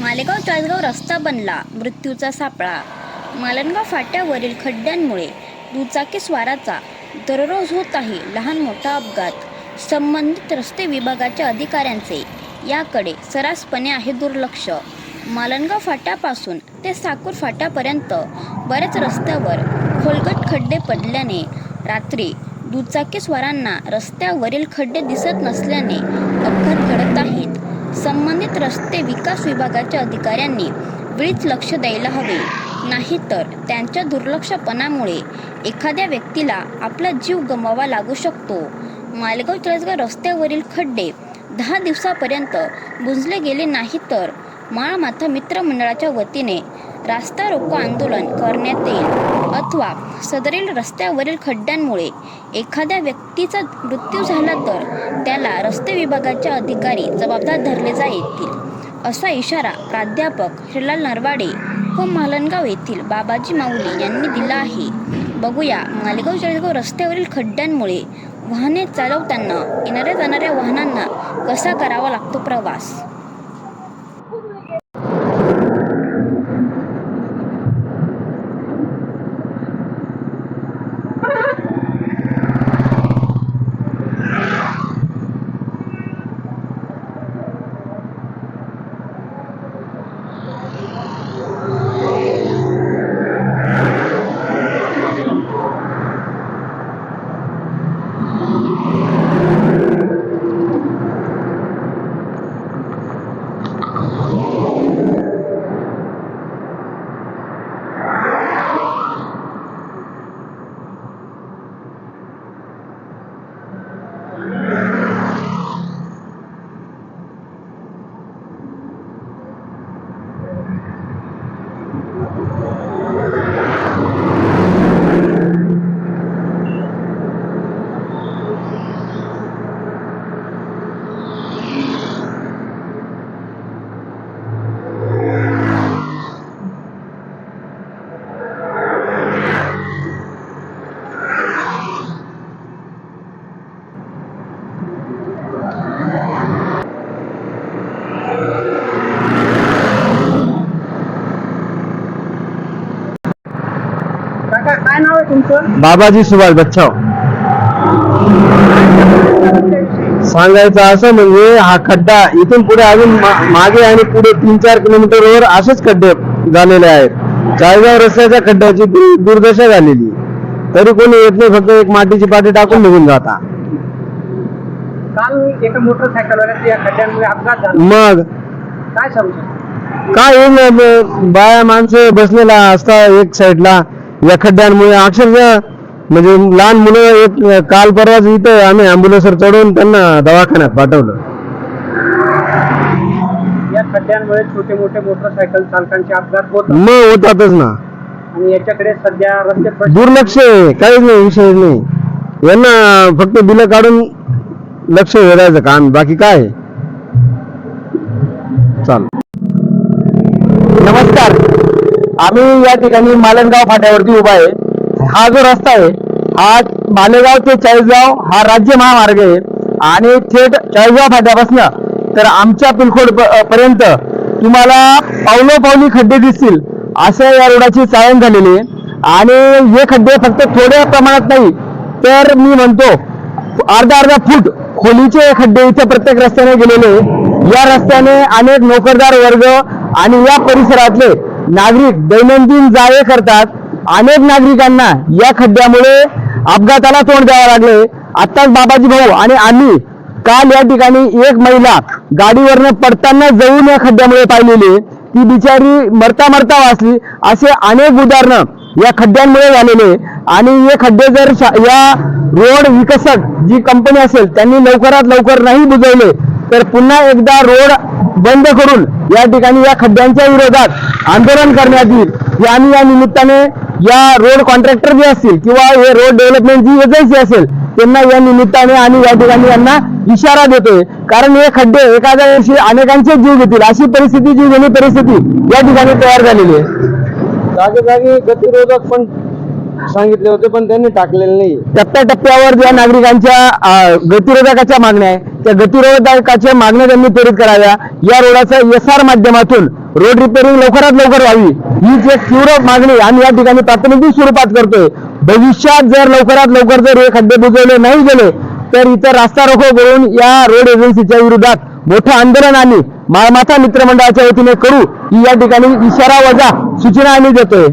मालेगाव चाळीसगाव रस्ता बनला मृत्यूचा सापळा. मालनगाव फाट्यावरील खड्ड्यांमुळे दुचाकी स्वाराचा दररोज होत आहे लहान मोठा अपघात. संबंधित रस्ते विभागाच्या अधिकाऱ्यांचे याकडे सर्रासपणे आहे दुर्लक्ष. मालनगाव फाट्यापासून ते साकूर फाट्यापर्यंत बऱ्याच रस्त्यावर खोलगट खड्डे पडल्याने रात्री दुचाकीस्वारांना रस्त्यावरील खड्डे दिसत नसल्याने अपघात घडत आहेत. संबंधित रस्ते विकास विभागाच्या अधिकाऱ्यांनी वेळीच लक्ष द्यायला हवे. नाहीतर त्यांच्या दुर्लक्षपणामुळे एखाद्या व्यक्तीला आपला जीव गमवावा लागू शकतो. मालेगाव चाळीसगाव रस्त्यावरील खड्डे दहा दिवसापर्यंत बुजले गेले नाही तर माळमाथा मित्रमंडळाच्या वतीने रास्ता रोको आंदोलन करण्यात येईल. अथवा सदरील रस्त्यावरील खड्ड्यांमुळे एखाद्या व्यक्तीचा मृत्यू झाला तर त्याला रस्ते विभागाच्या अधिकारी जबाबदार धरले जातील असा इशारा प्राध्यापक श्रीलाल नरवाडे व मालनगाव येथील बाबाजी माऊली यांनी दिला आहे. बघूया मालेगाव जळगाव रस्त्यावरील खड्ड्यांमुळे वाहने चालवताना येणाऱ्या जाणाऱ्या वाहनांना कसा करावा लागतो प्रवास? काय नाव आहे तुमचं? बाबाजी सुभाष बच्चाव. सांगायचं असं म्हणजे हा खड्डा इथून पुढे अजून मा- मागे आणि पुढे तीन चार किलोमीटरवर असेच खड्डे झालेले आहेत. चाळीसगाव रस्त्याच्या खड्ड्याची दु- दुर्दशा झालेली. तरी कोणी येत नाही फक्त एक मातीची पाटी टाकून निघून जाता. काल एका मोटरसायकलवर या खड्ड्यांमुळे अपघात झाला. मग? काय काय येईल ना ब- बाया माणसं बसलेला असता एक साईडला या खड्ड्यांमुळे अक्षरशः म्हणजे लहान मुलं एक काल परवाच इथं आम्ही अँब्युलन्सवर चढवून त्यांना दवाखान्यात पाठवलं. या खड्ड्यांमुळे छोटे मोठे मोटरसायकल चालकांचे अपघात होतात मग होतातच ना. आणि याच्याकडे सध्या रस्ते दुर्लक्ष आहे काहीच नाही विषय नाही. यांना फक्त बिलं काढून लक्ष वेधायचं काम बाकी काय आहे? चाल. नमस्कार. आम्ही या ठिकाणी मालनगाव फाट्यावरती उभा आहे. हा जो रस्ता आहे हा मालेगाव ते चाळीसगाव हा राज्य महामार्ग आहे. आणि थेट चाळीसगाव फाट्यापासनं तर आमच्या पिलखोड प- पर्यंत तुम्हाला पावलो पावली खड्डे दिसतील असं या रोडाची चाळण झालेली आहे. आणि हे खड्डे फक्त थोड्या प्रमाणात नाही तर मी म्हणतो अर्धा अर्धा फूट खोलीचे खड्डे इथे प्रत्येक रस्त्याने गेलेले या रस्त्याने अनेक नोकरदार वर्ग आणि या परिसरातले नागरिक दैनंदिन जाळे करतात. अनेक नागरिकांना या खड्ड्यामुळे अपघाताला तोंड द्यावं लागले. आत्ताच बाबाजी भाऊ आणि आम्ही काल या ठिकाणी एक महिला गाडीवरनं पडताना जाऊन या खड्ड्यामुळे पाहिलेली ती बिचारी मरता मरता वाचली. असे अनेक उदाहरणं या खड्ड्यांमुळे झालेले आणि हे खड्डे जर या रोड विकसक जी कंपनी असेल त्यांनी लवकरात लवकर नाही बुजवले तर पुन्हा एकदा रोड बंद करून या ठिकाणी या खड्ड्यांच्या विरोधात आंदोलन करण्यात येईल. आणि या निमित्ताने या रोड कॉन्ट्रॅक्टर जे असतील किंवा हे रोड डेव्हलपमेंट जी एजन्सी असेल त्यांना या निमित्ताने आणि या ठिकाणी यांना इशारा देतोय. कारण हे खड्डे एखाद्या दिवशी अनेकांचे जीव घेतील. अशी परिस्थिती जी घेणी परिस्थिती या ठिकाणी तयार झालेली आहे. जागोजागी गतिरोधक पण सांगितले होते पण त्यांनी टाकलेले नाही टप्प्याटप्प्यावर ज्या नागरिकांच्या गतिरोधकाच्या मागण्या आहे त्या गतिरोधकाच्या मागण्या त्यांनी त्वरित कराव्या. या रोडाचा एस आर माध्यमातून रोड रिपेअरिंग लवकरात लवकर व्हावी. हीच एक तीव्र मागणी आम्ही या ठिकाणी प्राथमिक स्वरूपात करतोय. भविष्यात जर लवकरात लवकर जर हे खड्डे बुजवले नाही गेले तर इतर रास्ता रोखो करून या रोड एजन्सीच्या विरोधात मोठं आंदोलन आम्ही माळमाथा मित्रमंडळाच्या वतीने करू. ही या ठिकाणी इशारा वजा सूचना आम्ही देतोय.